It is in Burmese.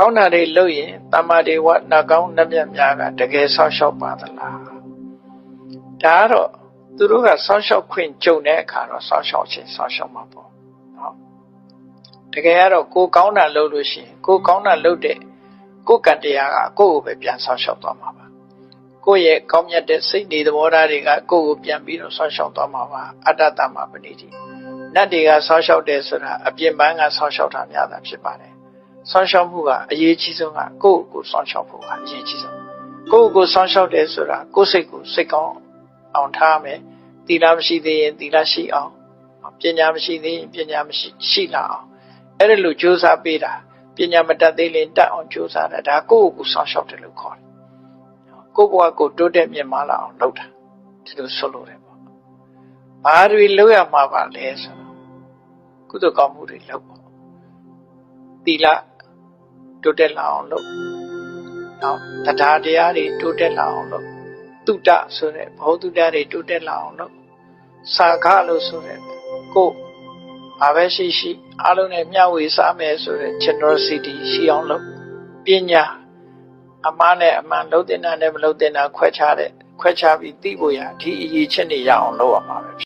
ကောင်းတာတွေလုပ်ရင်တမ္မာဒေဝနတ်ကောင်းနတ်မြတ်များကတကယ်ဆောက်ရှောက်ပါသလားဒါကတော့သူတို့ကဆောက်ရှောက်ခွင့်ကြုံတဲ့အခါတော့ဆောက်ရှောက်ခြင်းဆောက်ရှောက်မှာပေါ့နော်တကယ်ကတော့ကိုယ်ကောင်းတာလုပ်လို့ရှိရင်ကိုယ်ကောင်းတာလုပ်တဲ့ကိုယ်ကံတရားကကိုယ့်ကိုပဲပြန်ဆောက်ရှောက်သွားမှာပါကိုယ့်ရဲ့ကောင်းမြတ်တဲ့စိတ်နေသဘောထားတွေကကိုယ့်ကိုပြန်ပြီးတော့ဆောက်ရှောက်သွားမှာပါအတ္တတမပဏိတိနတ်တွေကဆောက်ရှောက်တယ်ဆိုတာအပြင်ပန်းကဆောက်ရှောက်တာများတာဖြစ်ပါတယ် ဆောင်းရှောက်မှုကအရေးကြီးဆုံးကကိုယ့်ကိုယ်ဆောင်းရှောက်ဖို့ကအရေးကြီးဆုံးကိုယ့်ကိုယ်ဆောင်းရှောက်တယ်ဆိုတာကိုယ်စိတ်ကိုစိတ်ကောင်းအောင်ထားမယ်သီလမရှိသေးရင်သီလရှိအောင်ပညာမရှိသေးရင်ပညာမရှိရှိလာအောင်အဲ့ဒါလို့ကြိုးစားပေးတာပညာမတတ်သေးရင်တတ်အောင်ကြိုးစားတာဒါကိုယ့်ကိုယ်ဆောင်းရှောက်တယ်လို့ခေါ်တယ်ကိုယ့်ဘဝကိုတိုးတက်မြင့်မားလာအောင်လုပ်တာဒီလိုဆိုလို့တယ်ပေါ့ဘာတွေလုပ်ရမှာပါလဲဆိုတော့ကုသိုလ်ကောင်းမှုတွေလုပ်ပေါ့သီလ တိုးတက်လာအောင်လုပ်နောက်တရားတရားတွေတိုးတက်လာအောင်လုပ်တုတ္တဆိုတဲ့ဘောတုတ္တတွေတိုးတက်လာအောင်လုပ်စာခလို့ဆိုတဲ့ကိုယ်ဘာပဲရှိရှိအလုံးနဲ့မျှဝေစားမယ်ဆိုတဲ့ generosity ရှိအောင်လုပ်ပညာအမှားနဲ့အမှန်လုံးတင်တာနဲ့မလုံးတင်တာခွဲခြားတဲ့ခွဲခြားပြီးသိဖို့ရဒီအရေးချင်းတွေရအောင်လုပ်ရမှာပဲ